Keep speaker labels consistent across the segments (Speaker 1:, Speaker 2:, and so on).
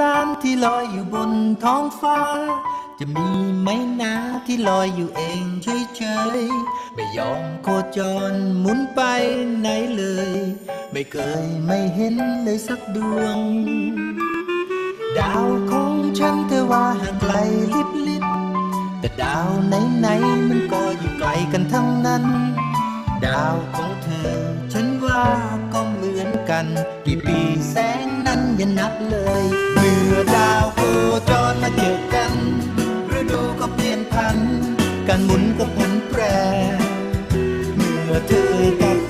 Speaker 1: ล้านที่ลอยอยู่บนท้องฟ้า จะมีไหมนะที่ลอยอยู่เองเฉยๆ ไม่ยอมโคจรหมุนไปไหนเลย ไม่เคยไม่เห็นเลยสักดวง ดาวของฉันเธอว่าห่างไกลลิบลิบแต่ดาวไหนๆมันก็อยู่ไกลกันทั้งนั้น ดาวของเธอ ฉันว่าก็เหมือนกันกี่ปีแสง อย่านับเลยเมื่อดาวโคจรมาเจอกันฤดูก็เปลี่ยนพัน การหมุนก็ผันแปร เมื่อเธอกับ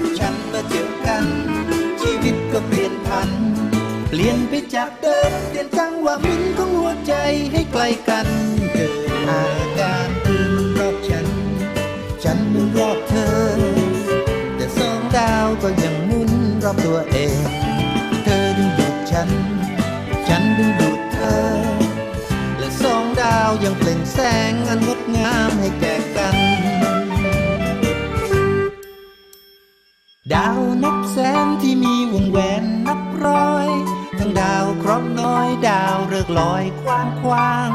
Speaker 1: เปล่งแสงอันงดงามให้แก่กัน ดาวนับแสนที่มีวงแหวนนับร้อย ทั้งดาวเคราะห์น้อยดาวเลิกลอยกว้างควาง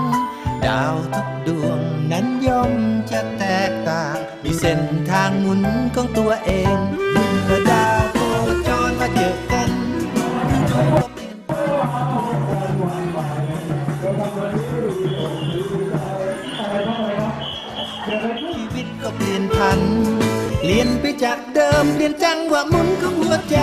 Speaker 1: ดาวทุกดวงนั้นย่อมจะแตกต่าง มีเส้นทางหมุนของตัวเองเมื่อดา จากเดิมเปลี่ยนจังว่ามุนของหัวใจ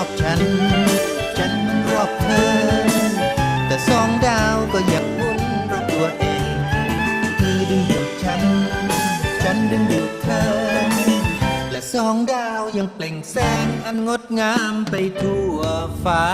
Speaker 1: อบฉัน ฉันรอบเธอ แต่สองดาวก็อยากวนรอบตัวเองเธอดึงดูดฉัน ฉันดึงดูดเธอ และสองดาวยังเปล่งแสงอันงดงามไปทั่วฟ้า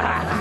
Speaker 2: Ha ha ha!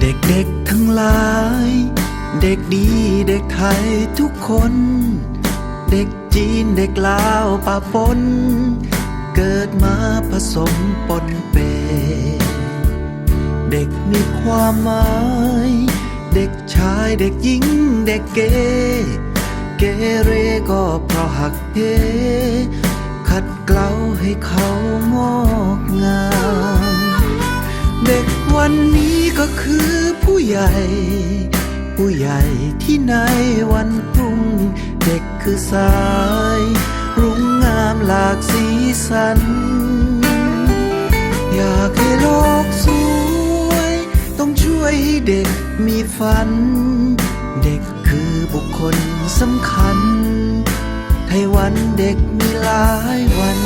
Speaker 1: เด็กๆทั้งหลาย เด็กดีเด็กไทยทุกคน เด็กจีนเด็กลาวปะปน เกิดมาผสมปนเป เด็กมีความหมาย เด็กชายเด็กหญิงเด็กเก เกเรก็เพราะหักเหขัดเกลาให้เขางอกงาม วันนี้ก็คือผู้ใหญ่ ผู้ใหญ่ที่ในวันพรุ่ง เด็กคือสาย รุ่งงามหลากสีสัน อยากให้โลกสวย ต้องช่วยให้เด็กมีฝัน เด็กคือบุคคลสำคัญ ให้วันเด็กมีหลายวัน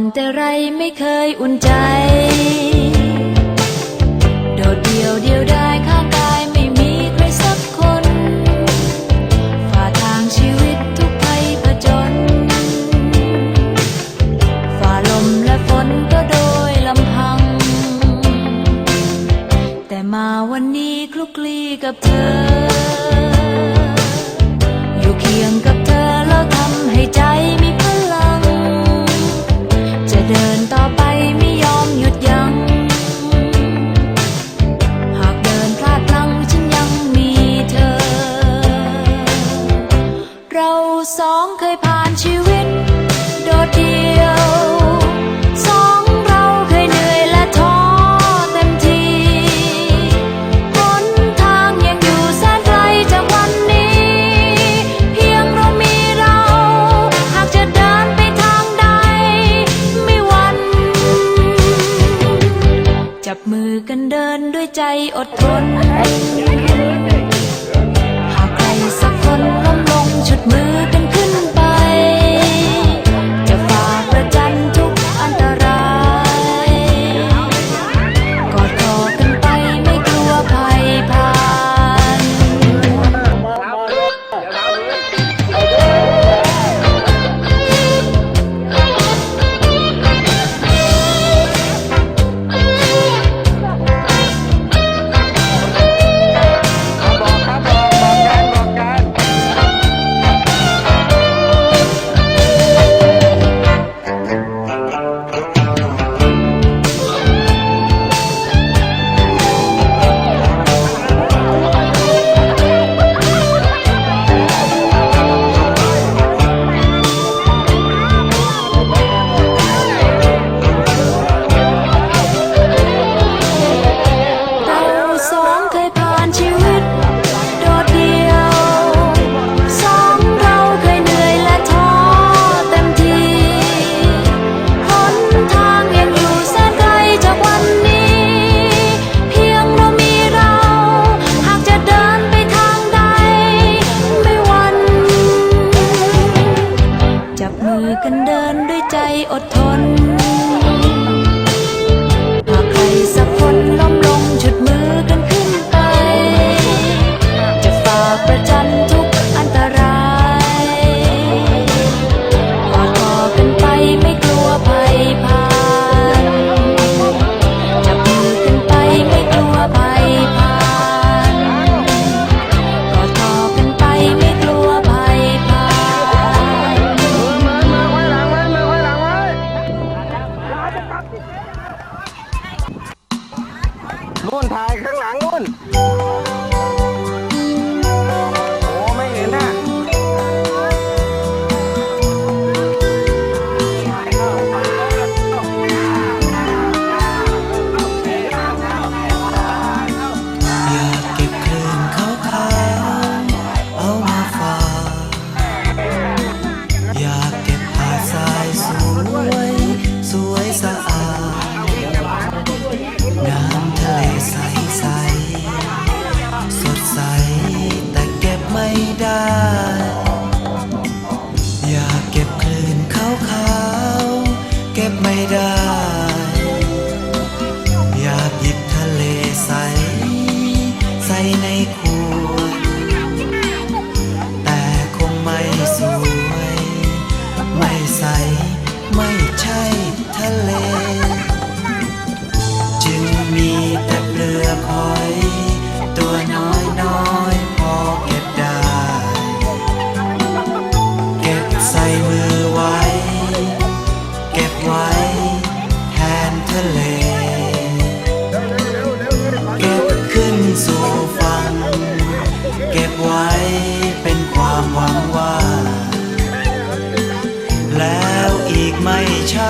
Speaker 3: อนแต่ไรไม่เคยอุ่นใจ đơn to อดทน นด้วยใจอดทน หากใครสักคนล้มลง ชุดมือกันขึ้นไป จะฝากป
Speaker 2: ระ
Speaker 3: จันทุ ไม่ใช่